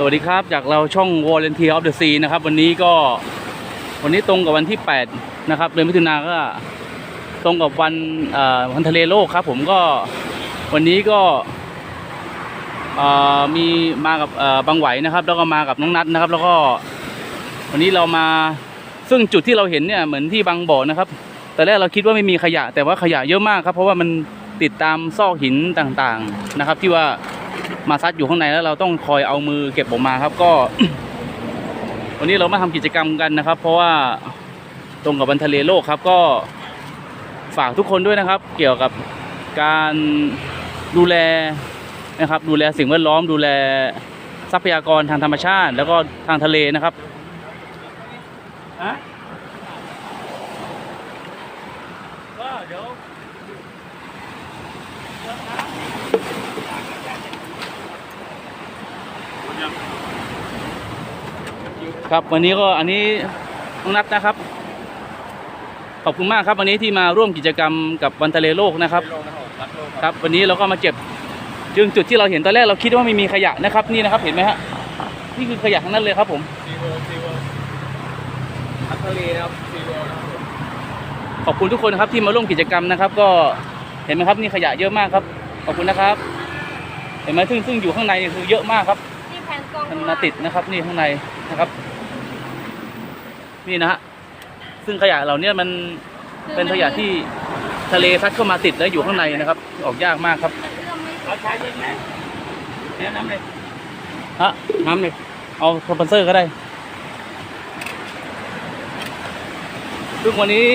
สวัสดีครับ จากเราช่อง Volunteer of the Sea นะครับ วันนี้ก็วันนี้ตรงกับวันที่ 8 นะครับเดือนมิถุนาก็ตรงกับวันอ่อวันทะเลโลกครับ ผมก็วันนี้ก็อ่อมีมากับอ่อบางไหวนะครับ แล้วก็มากับน้องนัทนะครับ แล้วก็วันนี้เรามาซึ่งจุดที่เราเห็นเนี่ยเหมือนที่บางบ่อนะครับแต่แรกเราคิดว่าไม่มีขยะ แต่ว่าขยะเยอะมากครับ เพราะว่ามันติดตามซอกหินต่างๆนะครับ ที่ว่า มาซัดอยู่ข้างในแล้วเราต้องคอยเอามือเก็บออกมาครับก็ วันนี้เรามาทำกิจกรรมกันนะครับ เพราะว่าตรงกับวันทะเลโลกครับ ก็ฝากทุกคนด้วยนะครับ เกี่ยวกับการดูแลนะครับ ดูแลสิ่งแวดล้อมดูแลทรัพยากรทางธรรมชาติ แล้วก็ทางทะเลนะครับก็เดี๋ยว ครับวันนี้ก็อันนี้น้องนัทนะครับ ขอบคุณมากครับ วันนี้ที่มาร่วมกิจกรรมกับวันทะเลโลกนะครับ ครับ วันนี้เราก็มาเก็บจึงจุดที่เราเห็นตอนแรกเราคิดว่าไม่มีขยะนะครับ นี่นะครับ เห็นไหมฮะนี่คือขยะทั้งนั้นเลยครับผมซีโวซีโวพัทะเลนะครับซีโวนะครับผมขอบคุณทุกคนนะครับที่มาร่วมกิจกรรมนะครับ ก็เห็นไหมครับนี่ขยะเยอะมากครับ ขอบคุณนะครับ เห็นไหมซึ่งซึ่งอยู่ข้างในเนี่ยคือเยอะมากครับที่แผ่นกล้อง มันมาติดนะครับ นี่ข้างในนะครับ นี่นะฮะซึ่งขยะเหล่าเนี้ยมันเป็นขยะที่ทะเลซัดเข้ามาติดแล้วอยู่ข้างในนะครับ ออกยากมากครับมันเอื้อมไม่ถึงเอาใช้ยังไงเนี่ยน้ำเลยฮะน้ำเลยเอาสปอนเซอร์ก็ได้ซึ่งวันนี้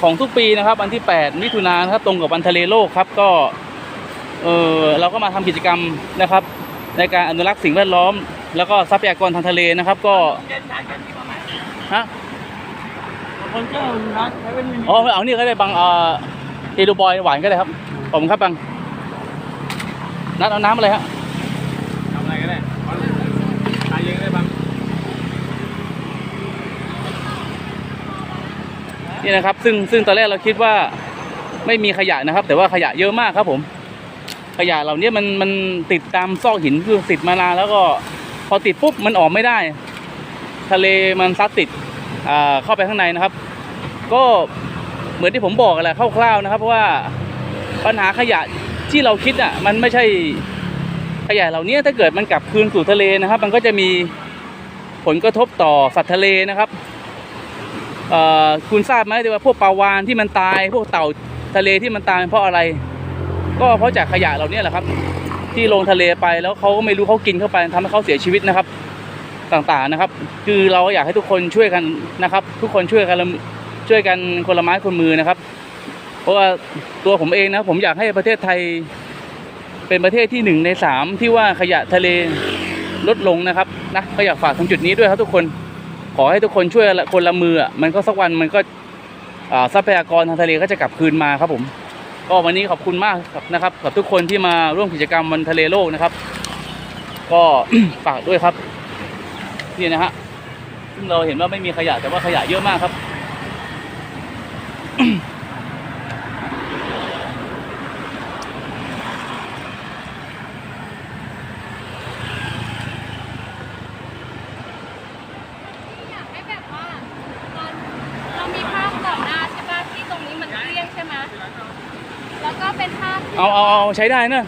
ของทุกปีนะครับ วันที่ 8 มิถุนายนนะครับตรงกับวันทะเลโลกครับ ก็เออเราก็มาทำกิจกรรมนะครับ ในการอนุรักษ์สิ่งแวดล้อม แล้วก็ทรัพยากรทางทะเลนะครับ ก็เย็นทานกันที่ประมาณฮะคนเจ้าร้านใช้เป็นมินิอ๋อเอานี่ก็ได้บางเอ่อเฮดูบอยหวานก็ได้ครับขอบคุณครับบางนัดเอาน้ำอะไรฮะทำอะไรก็ได้เอาทายเองได้บ้างนี่นะครับ ซึ่งซึ่งตอนแรกเราคิดว่าไม่มีขยะนะครับ แต่ว่าขยะเยอะมากครับผม ขยะเหล่านี้มันมันติดตามซอกหินคือติดมานานแล้วก็ พอติดปุ๊บมันออกไม่ได้ ทะเลมันซัดติดเข้าไปข้างในนะครับ ก็เหมือนที่ผมบอกแหละคร่าวๆนะครับเพราะว่าปัญหาขยะที่เราคิดอะมันไม่ใช่ขยะเหล่านี้ถ้าเกิดมันกลับคืนสู่ทะเลนะครับ มันก็จะมีผลกระทบต่อสัตว์ทะเลนะครับคุณทราบไหมว่าพวกปลาวานที่มันตาย พวกเต่าทะเลที่มันตายเพราะอะไร ก็เพราะจากขยะเหล่านี้แหละครับ ที่ลงทะเลไปแล้วเขาก็ไม่รู้เขากินเข้าไปทำให้เขาเสียชีวิตนะครับ ต่างๆนะครับ คือเราอยากให้ทุกคนช่วยกันนะครับ ทุกคนช่วยกันช่วยกันคนละไม้คนมือนะครับ เพราะว่าตัวผมเองนะผมอยากให้ประเทศไทยเป็นประเทศที่หนึ่งในสามที่ว่าขยะทะเลลดลงนะครับนะก็อยากฝากตรงจุดนี้ด้วยครับทุกคนขอให้ทุกคนช่วยคนละมือมันก็สักวันมันก็ทรัพยากรทางทะเลก็จะกลับคืนมาครับผม ก็วันนี้ขอบคุณมากครับนะครับกับทุกคนที่มาร่วมกิจกรรมวันทะเลโลกนะครับ ก็ฝากด้วยครับนี่นะฮะซึ่งเราเห็นว่าไม่มีขยะแต่ว่าขยะเยอะมากครับ อยากให้แบบว่าตอนเรามีภาพก่อนหน้าใช่ป่ะที่ตรงนี้มันเกลี้ยงใช่ไหมแล้ วก็เป็นภาพที่เอาเอาเอาใช้ได้นะ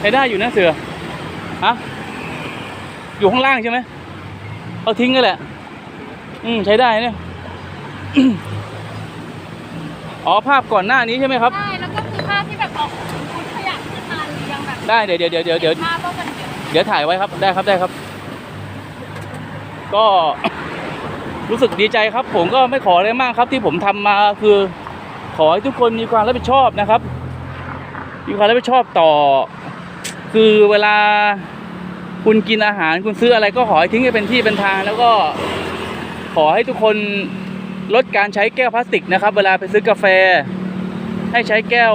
ใช้ได้อยู่นะเสือฮะอยู่ข้างล่างใช่ไหมเอาทิ้งกันแหละ อืมใช้ได้เนี่ยอ๋อภาพก่อนหน้านี้ใช่ไหมครับใช่แล้วก็คือภาพที่แบบออกขุดขยะขึ้นมาเรียงแบบได้เดี๋ยวเดี๋ยวเดี๋ยวเดี๋ยวเดี๋ยวภาพว่ามันเยอะเดี๋ยวถ่ายไว้ครับได้ครับได้ครับ ก็รู้สึกดีใจครับ ผมก็ไม่ขออะไรมากครับ ที่ผมทำมาคือ ขอให้ทุกคนมีความรับผิดชอบนะครับ มีความรับผิดชอบต่อ คือเวลาคุณกินอาหารคุณซื้ออะไรก็ขอให้ทิ้งให้เป็นที่เป็นทาง แล้วก็ขอให้ทุกคนลดการใช้แก้วพลาสติกนะครับ เวลาไปซื้อกาแฟ ให้ใช้แก้ว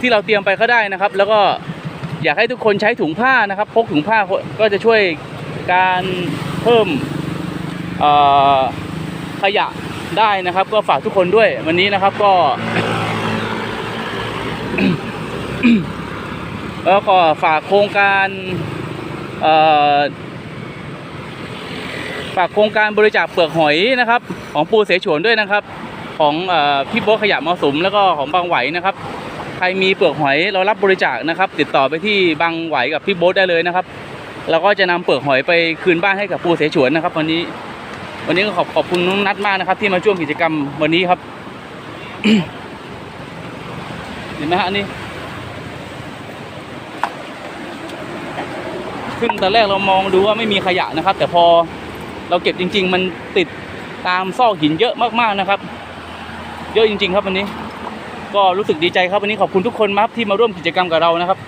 ที่เราเตรียมไปก็ได้นะครับ แล้วก็อยากให้ทุกคนใช้ถุงผ้านะครับ พกถุงผ้าก็จะช่วยการเพิ่มขยะ ได้นะครับ ก็ฝากทุกคนด้วย วันนี้นะครับก็แล้วก็ฝากโครงการฝากโครงการบริจาคเปลือกหอยนะครับ ของปูเสฉวนด้วยนะครับ ของอพี่โบ๊ขยะมอสุมแล้วก็ของบางไหวนะครับ ใครมีเปลือกหอยเรารับบริจาคนะครับ ติดต่อไปที่บางไหวกับพี่โบ๊ทได้เลยนะครับเราก็จะนำเปลือกหอยไปคืนบ้านให้กับปูเสฉวนนะครับวันนี้ วันนี้ก็ขอบขอบคุณน้องนัทมากนะครับ ที่มาช่วงกิจกรรมวันนี้ครับ เห็นไหมฮะอันนี่ซึ่งตอนแรกเรามองดูว่าไม่มีขยะนะครับ แต่พอเราเก็บจริง ๆ มันติดตามซอกหินเยอะมากๆนะครับ เยอะจริง ๆ ครับวันนี้ ก็รู้สึกดีใจครับวันนี้ขอบคุณทุกคนมากที่มาร่วมกิจกรรมกับเรานะครับ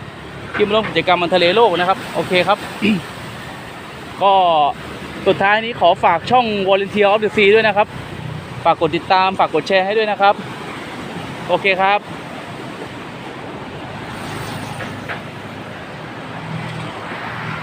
ที่มาร่วมกิจกรรมมันทะเลโลกนะครับ โอเคครับ ก็ สุดท้ายนี้ขอฝากช่อง Volunteer of the Sea ด้วยนะครับ ฝากกดติดตามฝากกดแชร์ให้ด้วยนะครับ โอเคครับ